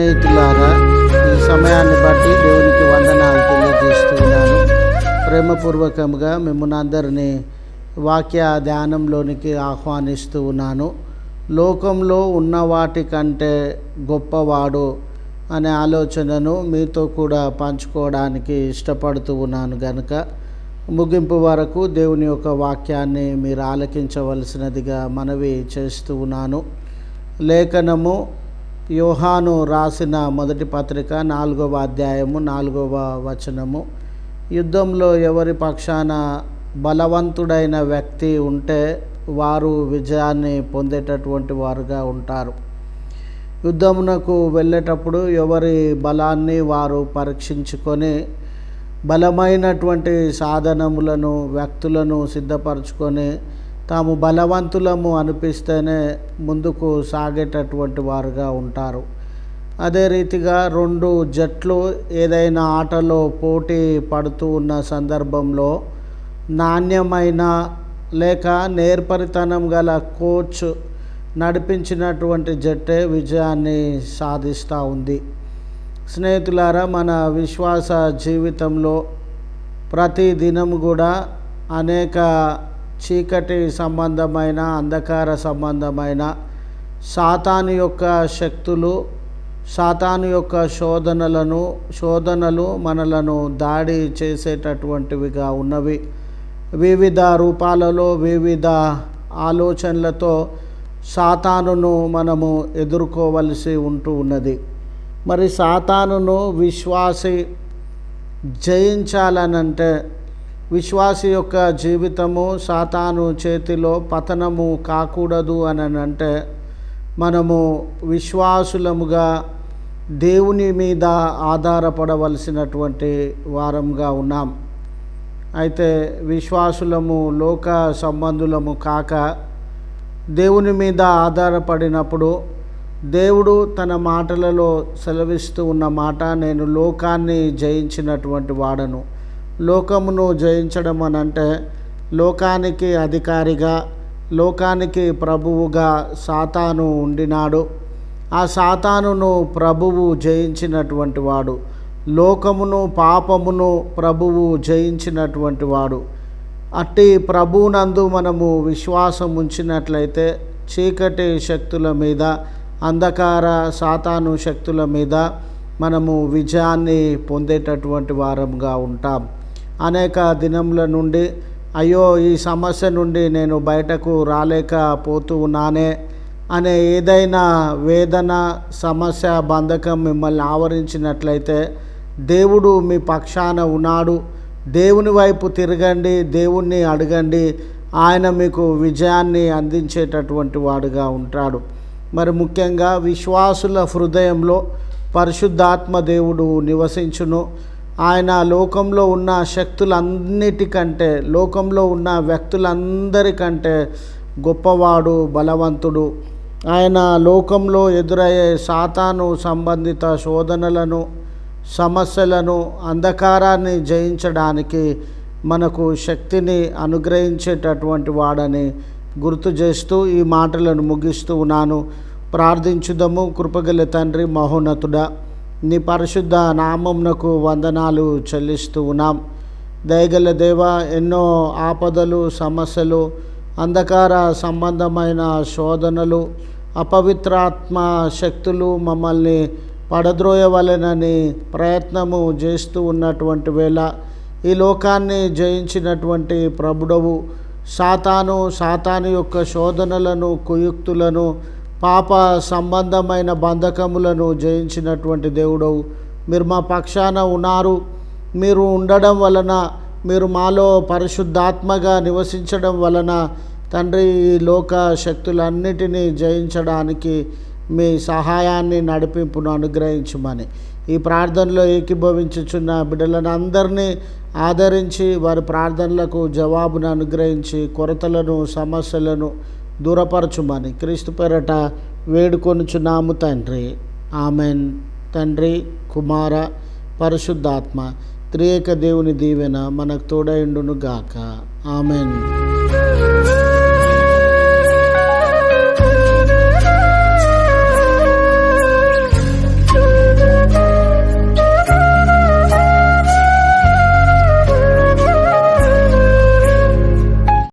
స్నేహితులారా ఈ సమయాన్ని బట్టి దేవునికి వందనాలు తెలియజేస్తున్నాను ప్రేమపూర్వకంగా మిమ్మల్ని అందరినీ వాక్య ధ్యానంలోనికి ఆహ్వానిస్తూ ఉన్నాను. లోకంలో ఉన్న వాటి కంటే గొప్పవాడు అనే ఆలోచనను మీతో కూడా పంచుకోవడానికి ఇష్టపడుతూ ఉన్నాను గనుక ముగింపు వరకు దేవుని యొక్క వాక్యాన్ని మీరు ఆలకించవలసినదిగా మనవి చేస్తూ ఉన్నాను. లేఖనము యోహాను రాసిన మొదటి పత్రిక నాలుగవ అధ్యాయము నాలుగవ వచనము. యుద్ధంలో ఎవరి పక్షాన బలవంతుడైన వ్యక్తి ఉంటే వారు విజయాన్ని పొందేటటువంటి వారుగా ఉంటారు. యుద్ధమునకు వెళ్ళేటప్పుడు ఎవరి బలాన్ని వారు పరీక్షించుకొని బలమైనటువంటి సాధనములను వ్యక్తులను సిద్ధపరచుకొని తాము బలవంతులము అనిపిస్తేనే ముందుకు సాగేటటువంటి వారుగా ఉంటారు. అదే రీతిగా రెండు జట్లు ఏదైనా ఆటలో పోటీ పడుతూ ఉన్న సందర్భంలో నాణ్యమైన లేక నేర్పరితనం గల కోచ్ నడిపించినటువంటి జట్టే విజయాన్ని సాధిస్తూ ఉంది. స్నేహితులారా మన విశ్వాస జీవితంలో ప్రతి దినం కూడా అనేక చీకటి సంబంధమైన అంధకార సంబంధమైన సాతాను యొక్క శక్తులు సాతాను యొక్క శోధనలను శోధనలు మనలను దాడి చేసేటటువంటివిగా ఉన్నవి. వివిధ రూపాలలో వివిధ ఆలోచనలతో సాతానును మనము ఎదుర్కోవలసి ఉంటూ ఉన్నది. మరి సాతానును విశ్వాసి జయించాలనంటే విశ్వాసి యొక్క జీవితము సాతాను చేతిలో పతనము కాకూడదు అని అంటే మనము విశ్వాసులముగా దేవుని మీద ఆధారపడవలసినటువంటి వారంగా ఉన్నాం. అయితే విశ్వాసులము లోక సంబంధులము కాక దేవుని మీద ఆధారపడినప్పుడు దేవుడు తన మాటలలో సెలవిస్తూ ఉన్న మాట నేను లోకాన్ని జయించినటువంటి వాడను. లోకమును జయించడం అని అంటే లోకానికి అధికారిగా లోకానికి ప్రభువుగా సాతాను ఉండినాడు. ఆ సాతానును ప్రభువు జయించినటువంటి వాడు లోకమును పాపమును ప్రభువు జయించినటువంటి వాడు. అట్టి ప్రభువునందు మనము విశ్వాసం ఉంచినట్లయితే చీకటి శక్తుల మీద అంధకార సాతాను శక్తుల మీద మనము విజయాన్ని పొందేటటువంటి వారంగా ఉంటాం. అనేక దినముల నుండి అయ్యో ఈ సమస్య నుండి నేను బయటకు రాలేకపోతూ ఉన్నానే అనే ఏదైనా వేదన సమస్య బంధకం మిమ్మల్ని ఆవరించినట్లయితే దేవుడు మీ పక్షాన ఉన్నాడు. దేవుని వైపు తిరగండి దేవుణ్ణి అడగండి. ఆయన మీకు విజయాన్ని అందించేటటువంటి వాడుగా ఉంటాడు. మరి ముఖ్యంగా విశ్వాసుల హృదయంలో పరిశుద్ధాత్మ దేవుడు నివసించును. ఆయన లోకంలో ఉన్న శక్తులన్నిటికంటే లోకంలో ఉన్న వ్యక్తులందరికంటే గొప్పవాడు బలవంతుడు. ఆయన లోకంలో ఎదురయ్యే సాతాను సంబంధిత శోధనలను సమస్యలను అంధకారాన్ని జయించడానికి మనకు శక్తిని అనుగ్రహించేటటువంటి వాడని గుర్తు చేస్తూ ఈ మాటలను ముగిస్తూ ఉన్నాను. ప్రార్థించుదము. కృపగల తండ్రి మహోన్నతుడా. నీ పరిశుద్ధ నామంనకు వందనాలు చెల్లిస్తూ ఉన్నాం. దయగల దేవ ఎన్నో ఆపదలు సమస్యలు అంధకార సంబంధమైన శోధనలు అపవిత్రాత్మ శక్తులు మమ్మల్ని పడద్రోయవలెనని ప్రయత్నము చేస్తూ ఉన్నటువంటి వేళ ఈ లోకాన్ని జయించినటువంటి ప్రభుడవు సాతాను సాతాను యొక్క శోధనలను కుయుక్తులను పాప సంబంధమైన బంధకములను జయించినటువంటి దేవుడవు. మీరు మా పక్షాన ఉన్నారు. మీరు ఉండడం వలన మీరు మాలో పరిశుద్ధాత్మగా నివసించడం వలన తండ్రి ఈ లోక శక్తులన్నిటినీ జయించడానికి మీ సహాయాన్ని నడిపింపును అనుగ్రహించమని ఈ ప్రార్థనలో ఏకీభవించుచున్న బిడ్డలను అందరినీ ఆదరించి వారి ప్రార్థనలకు జవాబును అనుగ్రహించి కొరతలను సమస్యలను దూరపరచుమని క్రీస్తు పేరట వేడుకొనుచున్నాము తండ్రి. ఆమెన్. తండ్రి కుమార పరిశుద్ధాత్మ త్రియేక దేవుని దీవెన మనకు తోడైండును గాక ఆమెన్.